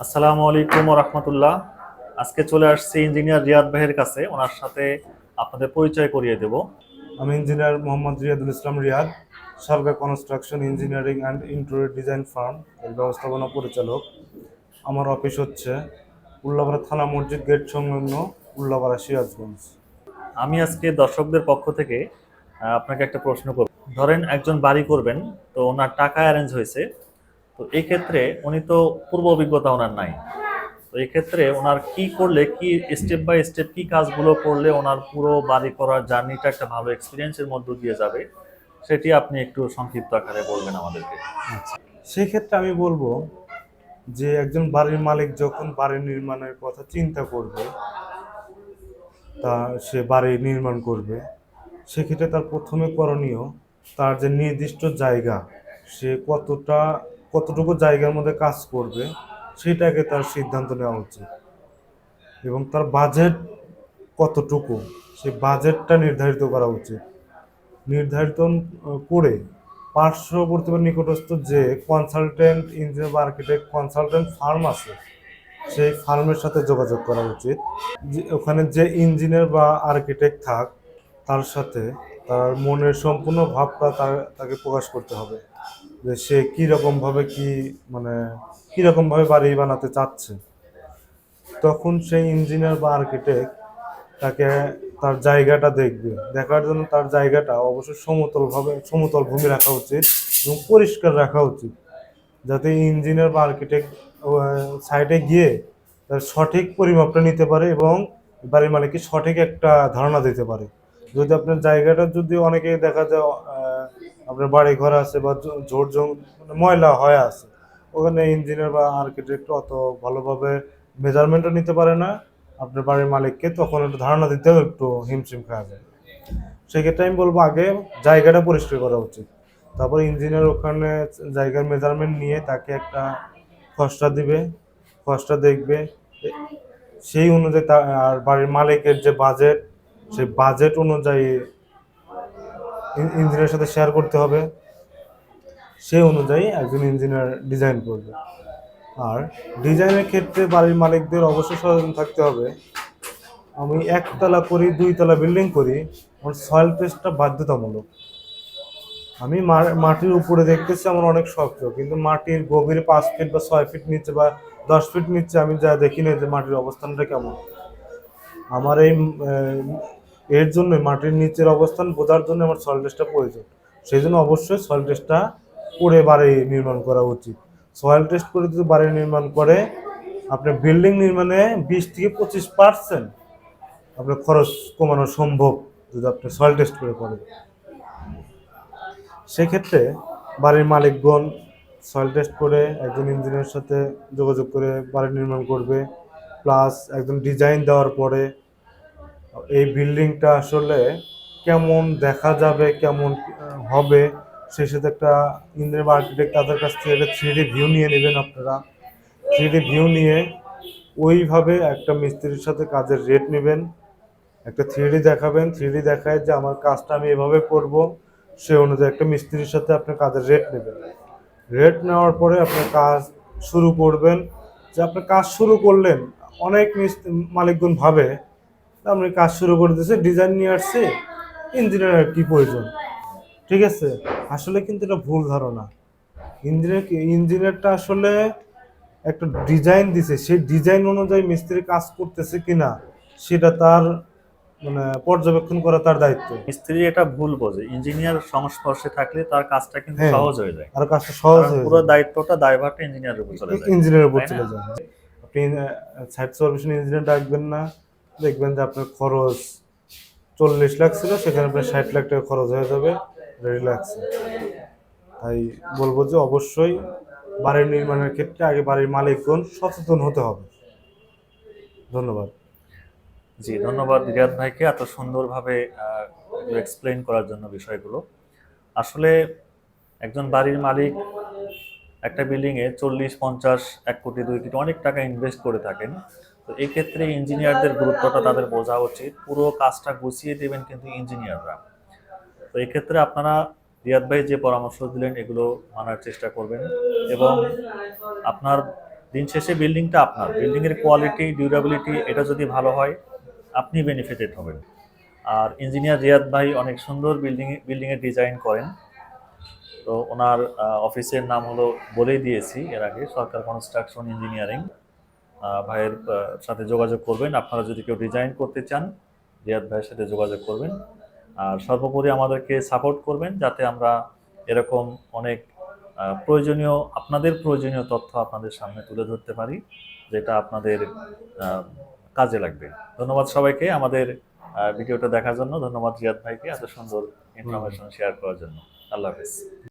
আসসালামু আলাইকুম রহমতুল্লাহ আজকে চলে আসছি ইঞ্জিনিয়ার রিয়াদ ভাইয়ের কাছে ওনার সাথে আপনাদের পরিচয় করিয়ে দেব। আমি engineer Mohammad Riadul Islam Riad survey construction engineering and interior design firm এর ব্যবস্থাপনা পরিচালক। আমার অফিস হচ্ছে উল্লাপাড়া থানা মসজিদ গেট সংলগ্ন উল্লাপাড়া সিরাজগঞ্জ। আমি আজকে দর্শকদের পক্ষ থেকে আপনাকে একটা প্রশ্ন করব। ধরেন একজন বাড়ি করবেন তো ওনার টাকা অ্যারেঞ্জ হয়েছে তো এই ক্ষেত্রে উনি তো পূর্ব অভিজ্ঞতা ওনার নাই। তো এই ক্ষেত্রে ওনার কি করলে, কি স্টেপ বাই স্টেপ কি কাজগুলো করলে ওনার পুরো বাড়ি করার জার্নিটা একটা ভালো এক্সপিরিয়েন্সের মধ্য দিয়ে যাবে, সেটি আপনি একটু সংক্ষিপ্ত আকারে বলবেন আমাদেরকে। সেই ক্ষেত্রে আমি বলব যে একজন বাড়ির মালিক যখন বাড়ি নির্মাণের কথা চিন্তা করবে, তা সে বাড়ি নির্মাণ করবে, সেক্ষেত্রে তার প্রথমে করণীয় তার যে নির্দিষ্ট জায়গা, সে কতটা কতটুকু জায়গার মধ্যে কাজ করবে, সেটাকে তার সিদ্ধান্ত নেওয়া উচিত। এবং তার বাজেট কতটুকু, সেই বাজেটটা নির্ধারিত করা উচিত। নির্ধারিত করে পার্শ্ববর্তী বা নিকটস্থ যে কনসালটেন্ট ইঞ্জিনিয়ার বা আর্কিটেক্ট কনসালটেন্ট ফার্ম আছে, সেই ফার্মের সাথে যোগাযোগ করা উচিত। ওখানে যে ইঞ্জিনিয়ার বা আর্কিটেক্ট থাক, তার সাথে তার মনের সম্পূর্ণ ভাবটা তাকে প্রকাশ করতে হবে। যে সে কীরকমভাবে কি মানে কীরকমভাবে বাড়ি বানাতে চাচ্ছে। তখন সেই ইঞ্জিনিয়ার বা আর্কিটেক্ট তাকে তার জায়গাটা দেখবে। দেখার জন্য তার জায়গাটা অবশ্যই সমতলভাবে, সমতল ভূমি রাখা উচিত এবং পরিষ্কার রাখা উচিত। যাতে ইঞ্জিনিয়ার বা আর্কিটেক্ট সাইডে গিয়ে তার সঠিক পরিমাপটা নিতে পারে এবং বাড়ির মালিককে সঠিক একটা ধারণা দিতে পারে। যদি আপনার জায়গাটা যদি অনেকে দেখা যায় আপনার বাড়ি ঘর আছে বা ঝোড় মানে ময়লা হয়ে আছে, ওখানে ইঞ্জিনিয়ার বা আর্কিটেক্ট অত ভালোভাবে মেজারমেন্টও নিতে পারে না। আপনার বাড়ির মালিককে তখন একটু ধারণা দিতেও একটু হিমশিম খাওয়া যায়। সেক্ষেত্রে আমি বলব আগে জায়গাটা পরিষ্কার করা উচিত। তারপর ইঞ্জিনিয়ার ওখানে জায়গার মেজারমেন্ট নিয়ে তাকে একটা খসড়া দিবে, খসড়া দেখবে। সেই অনুযায়ী আর বাড়ির মালিকের যে বাজেট সেই বাজেট অনুযায়ী ইঞ্জিনিয়ারের সাথে শেয়ার করতে হবে। সেই অনুযায়ী একজন ইঞ্জিনিয়ার ডিজাইন করবে। আর ডিজাইনের ক্ষেত্রে বাড়ির মালিকদের অবশ্যই সচেতন থাকতে হবে। আমি একতলা করি, দুইতলা বিল্ডিং করি, আমার সয়েল টেস্টটা বাধ্যতামূলক। আমি মাটির উপরে দেখতেছি আমার অনেক শক্ত, কিন্তু মাটির গভীরে পাঁচ ফিট বা ছয় ফিট নিচে বা দশ ফিট নিচে আমি যা দেখি না যে মাটির অবস্থানটা কেমন। আমার এই এর জন্য মাটির নিচের অবস্থান বোঝার জন্য আমার সয়েল টেস্টটা প্রয়োজন। সেই জন্য অবশ্যই সয়েল টেস্টটা করে বাড়ি নির্মাণ করা উচিত। সয়েল টেস্ট করে যদি বাড়ি নির্মাণ করে, আপনার বিল্ডিং নির্মাণে বিশ থেকে পঁচিশ পার্সেন্ট আপনার খরচ কমানো সম্ভব যদি আপনি সয়েল টেস্ট করে করেন। সেক্ষেত্রে বাড়ির মালিকগণ সয়েল টেস্ট করে একজন ইঞ্জিনিয়ারের সাথে যোগাযোগ করে বাড়ি নির্মাণ করবে। প্লাস একদম ডিজাইন দেওয়ার পরে এই বিল্ডিংটা আসলে কেমন দেখা যাবে, কেমন হবে, সেই সাথে একটা বা আর্কিটেক্ট তাদের কাছ থেকে একটা থ্রি ভিউ নিয়ে নেবেন আপনারা। থ্রি ভিউ নিয়ে ওইভাবে একটা মিস্ত্রির সাথে কাজের রেট নেবেন, একটা থ্রি দেখাবেন থ্রি দেখায় যে আমার কাজটা আমি এভাবে করব, সে অনুযায়ী একটা মিস্ত্রির সাথে আপনার কাজের রেট নেবেন। রেট নেওয়ার পরে আপনার কাজ শুরু করবেন। যে আপনি কাজ শুরু করলেন অনেক মালিকগুণ ভাবে আপনি কাজ শুরু করে দিয়েছে ডিজাইন নিয়ে আসছে ইঞ্জিনিয়ার কি প্রয়োজন। ঠিক আছে? আসলে কিন্তু এটা ভুল ধারণা। ইঞ্জিনিয়ার ইঞ্জিনিয়ারটা আসলে একটা ডিজাইন দিছে সেই ডিজাইন অনুযায়ী মিস্ত্রি কাজ করতেছে কিনা সেটা তার মানে পর্যবেক্ষণ করা তার দায়িত্ব। মিস্ত্রি এটা ভুল বোঝে। ইঞ্জিনিয়ার সংস্পর্শে থাকলে তার কাজটা কিন্তু হ্যাঁ। সহজ হয়ে যায়। আর কাজটা সহজ পুরো দায়িত্বটা দায়ভারটা ইঞ্জিনিয়ারের উপর চলে যায়। ইঞ্জিনিয়ারের উপর চলে যায়। সাইট সার্ভিসিং ইঞ্জিনিয়ার ডাকবেন না, দেখবেন যে আপনার খরচ চল্লিশ লাখ ছিল, সেখানে আপনার ষাট লাখ টাকা খরচ হয়ে যাবে রিল্যাক্স তাই বলব যে অবশ্যই বাড়ির নির্মাণের ক্ষেত্রে আগে বাড়ির মালিকগণ সচেতন হতে হবে। ধন্যবাদ। জি, ধন্যবাদ রিয়াদ ভাইকে এত সুন্দরভাবে এক্সপ্লেন করার জন্য বিষয়গুলো। আসলে একজন বাড়ির মালিক একটা বিল্ডিংয়ে চল্লিশ, পঞ্চাশ, এক কোটি, দুই কোটি অনেক টাকা ইনভেস্ট করে থাকেন। তো এক্ষেত্রে ইঞ্জিনিয়ারদের গুরুত্বটা তাদের বোঝা উচিত। পুরো কাজটা গুছিয়ে দেবেন কিন্তু ইঞ্জিনিয়াররা তো এই ক্ষেত্রে আপনারা রিয়াদ ভাই যে পরামর্শ দিলেন, এগুলো মানার চেষ্টা করবেন। এবং আপনার দিন শেষে বিল্ডিংটা আপনার। বিল্ডিংয়ের কোয়ালিটি ডিউরেবিলিটি এটা যদি ভালো হয়, আপনি বেনিফিটেড হবেন। আর ইঞ্জিনিয়ার রিয়াদ ভাই অনেক সুন্দর বিল্ডিং বিল্ডিংয়ের ডিজাইন করেন। তো ওনার অফিসের নাম হলো বলেই দিয়েছি এর আগে সরকার কনস্ট্রাকশন ইঞ্জিনিয়ারিং। ভাইয়ের সাথে যোগাযোগ করবেন। আপনারা যদি কেউ ডিজাইন করতে চান রিয়াদ ভাইয়ের সাথে যোগাযোগ করবেন। আর সর্বোপরি আমাদেরকে সাপোর্ট করবেন যাতে আমরা এরকম অনেক প্রয়োজনীয় আপনাদের প্রয়োজনীয় তথ্য আপনাদের সামনে তুলে ধরতে পারি যেটা আপনাদের কাজে লাগবে। ধন্যবাদ সবাইকে আমাদের ভিডিওটা দেখার জন্য। ধন্যবাদ রিয়াদ ভাইকে এত সুন্দর ইনফরমেশন শেয়ার করার জন্য। আল্লাহ হাফিজ।